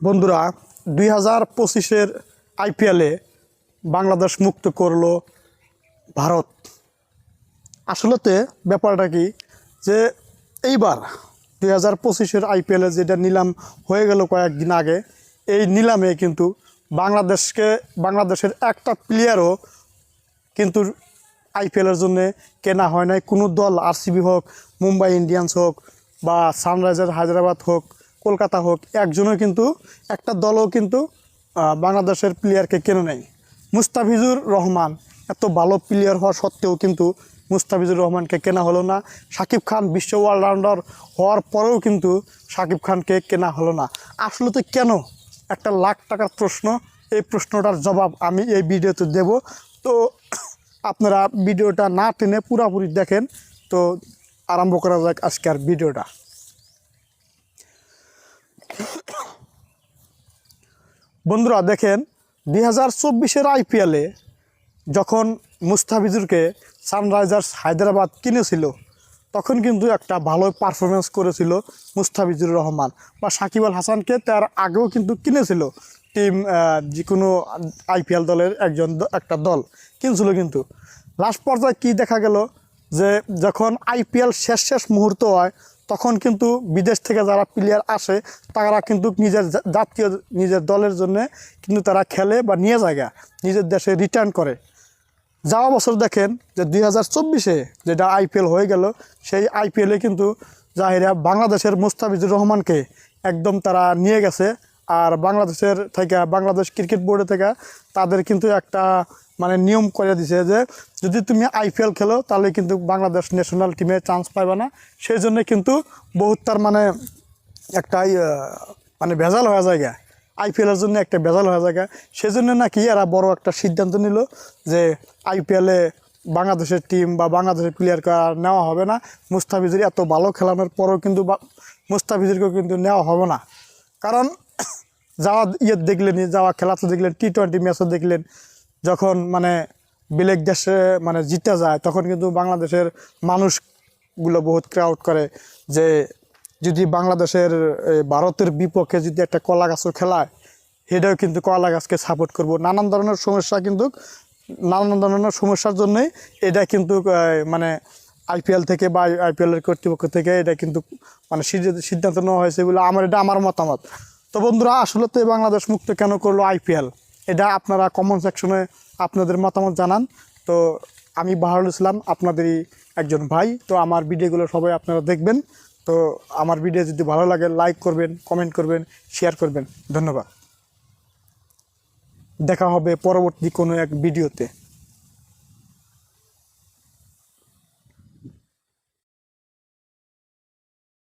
বন্ধুরা, দুই হাজার পঁচিশের আইপিএলে বাংলাদেশ মুক্ত করল ভারত। আসলেতে ব্যাপারটা কি যে এইবার দুই হাজার পঁচিশের আইপিএলে যেটা নিলাম হয়ে গেল কয়েকদিন আগে, এই নিলামে কিন্তু বাংলাদেশকে, বাংলাদেশের একটা প্লেয়ারও কিন্তু আইপিএলের জন্য কেনা হয় নাই। কোনো দল, আরসিবি হোক, মুম্বাই ইন্ডিয়ান্স হোক বা সানরাইজার হায়দ্রাবাদ হোক কলকাতা হোক, একজনও কিন্তু, একটা দলও কিন্তু বাংলাদেশের প্লেয়ারকে কেনে নেই। মুস্তাফিজুর রহমান, এত ভালো প্লেয়ার হওয়া সত্ত্বেও কিন্তু মুস্তাফিজুর রহমানকে কেনা হলো না। শাকিব খান বিশ্ব অলরাউন্ডার হওয়ার পরেও কিন্তু শাকিব খানকে কেনা হলো না। আসলে তো কেন? একটা লাখ টাকার প্রশ্ন। এই প্রশ্নটার জবাব আমি এই ভিডিওতে দেব। তো আপনারা ভিডিওটা না টেনে পুরাপুরি দেখেন। তো আরম্ভ করা যাক আজকের ভিডিওটা। বন্ধুরা, দেখেন, দুই হাজার চব্বিশের আইপিএলে যখন মুস্তাফিজুরকে সানরাইজার্স হায়দ্রাবাদ কিনেছিল, তখন কিন্তু একটা ভালো পারফরমেন্স করেছিল মুস্তাফিজুর রহমান বা সাকিব আল হাসানকে তার আগেও কিন্তু কিনেছিল টিম যে কোনো আইপিএল দলের একজন একটা দল কিনছিল কিন্তু। লাস্ট পর্যায়ে কি দেখা গেল? যে যখন আইপিএল শেষ শেষ মুহূর্ত হয় তখন কিন্তু বিদেশ থেকে যারা প্লেয়ার আসে, তারা কিন্তু নিজের জাতীয় নিজের দলের জন্য কিন্তু তারা খেলে বা নিয়ে যায় নিজের দেশে রিটার্ন করে। যাওয়া বছর দেখেন যে দুই হাজার চব্বিশে যেটা আইপিএল হয়ে গেল, সেই আইপিএলে কিন্তু জাহিরা বাংলাদেশের মুস্তাফিজুর রহমানকে একদম তারা নিয়ে গেছে। আর বাংলাদেশের থেকে, বাংলাদেশ ক্রিকেট বোর্ডে থেকে তাদের কিন্তু একটা মানে নিয়ম করে দিছে যে যদি তুমি আইপিএল খেলো, তাহলে কিন্তু বাংলাদেশ ন্যাশনাল টিমে চান্স পাবে না। সেই জন্য কিন্তু বহুত তার মানে একটাই মানে ভেজাল হয়ে যায় আইপিএলের জন্য একটা ভেজাল হয়ে যায় সেজন্য নাকি এরা বড় একটা সিদ্ধান্ত নিল যে আইপিএলে বাংলাদেশের টিম বা বাংলাদেশের প্লেয়ারকে আর নেওয়া হবে না। মুস্তাফিজুর এত ভালো খেলানোর পরেও কিন্তু মুস্তাফিজুরকেও কিন্তু নেওয়া হবে না। কারণ যাওয়া ইয়ে দেখলেন যাওয়া খেলাতে দেখলেন টি টোয়েন্টি ম্যাচও দেখলেন। যখন মানে বিলেক দেশে মানে জিতে যায়, তখন কিন্তু বাংলাদেশের মানুষগুলো বহুত ক্রাউড করে যে যদি বাংলাদেশের ভারতের বিপক্ষে যদি একটা কলা গাছও খেলায়, সেটাও কিন্তু কলা গাছকে সাপোর্ট করব। নানান ধরনের সমস্যা কিন্তু, নানান ধরনের সমস্যার জন্যই এটা কিন্তু মানে আইপিএল থেকে বা আইপিএলের কর্তৃপক্ষ থেকে এটা কিন্তু মানে সিদ্ধান্ত- নেওয়া হয়েছে বলে আমার, এটা আমার মতামত। তো বন্ধুরা, আসলে তো বাংলাদেশ মুক্ত কেন করল আইপিএল এটা আপনারা কমেন্ট সেকশনে আপনাদের মতামত জানান। তো আমি বাহারুল ইসলাম, আপনাদেরই একজন ভাই। তো আমার ভিডিওগুলো সবাই আপনারা দেখবেন। তো আমার ভিডিও যদি ভালো লাগে লাইক করবেন কমেন্ট করবেন শেয়ার করবেন। ধন্যবাদ। দেখা হবে পরবর্তী কোনো এক ভিডিওতে।